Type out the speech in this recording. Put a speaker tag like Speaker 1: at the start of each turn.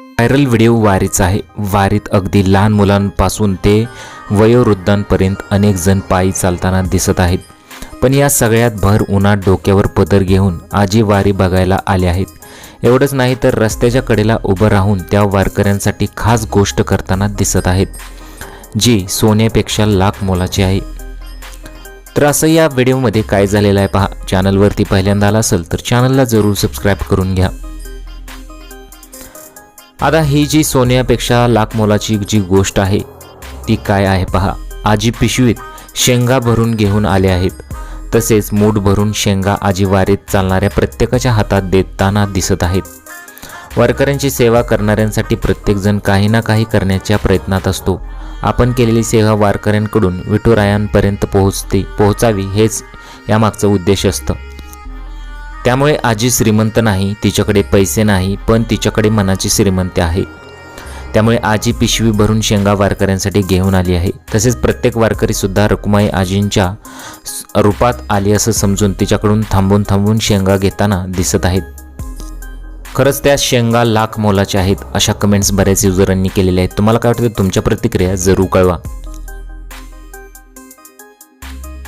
Speaker 1: Viral video वारीचा आहे. वारीत अगदी लहान मुलांपासून ते वयोवृद्धांपर्यंत अनेक जण पायी चालताना दिसत आहेत. पण या सगळ्यात भर उन्हात डोक्यावर पदर घेऊन आजी वारी बघायला आले आहेत. एवढंच नाही तर रस्त्याच्या कडेला उभं राहून त्या वारकऱ्यांसाठी खास गोष्ट करताना दिसत आहेत जी सोन्यापेक्षा लाख मोलाची आहे. तर असं या व्हिडिओमध्ये काय झालेलं आहे पहा. चॅनलवरती पहिल्यांदा आला असेल तर चॅनलला जरूर सबस्क्राईब करून घ्या. आता ही जी सोन्यापेक्षा लाख मोलाची जी गोष्ट आहे ती काय आहे पहा. आजी पिशवीत शेंगा भरून घेऊन आले आहेत. तसेच मूठ भरून शेंगा आजी वारीत चालणाऱ्या प्रत्येकाच्या हातात देताना दिसत आहेत. वारकऱ्यांची सेवा करणाऱ्यांसाठी प्रत्येकजण काही ना काही करण्याच्या प्रयत्नात असतो. आपण केलेली सेवा वारकऱ्यांकडून विठुरायांपर्यंत पोहोचते पोहोचावी हेच यामागचं उद्देश असतं. त्यामुळे आजी श्रीमंत नाही तिच्याकडे पैसे नाही पण तिच्याकडे मनाची श्रीमंती आहे. त्यामुळे आजी पिशवी भरून शेंगा वारकऱ्यांसाठी घेऊन आली आहे. तसेच प्रत्येक वारकरी सुद्धा रकुमाई आजींच्या रूपात आली असं समजून तिच्याकडून थांबून थांबून शेंगा घेताना दिसत आहेत. खरंच त्या शेंगा लाख मोलाच्या आहेत अशा कमेंट्स बऱ्याच युजरांनी केलेल्या आहेत. तुम्हाला काय वाटतं? तुमच्या प्रतिक्रिया जरूर कळवा.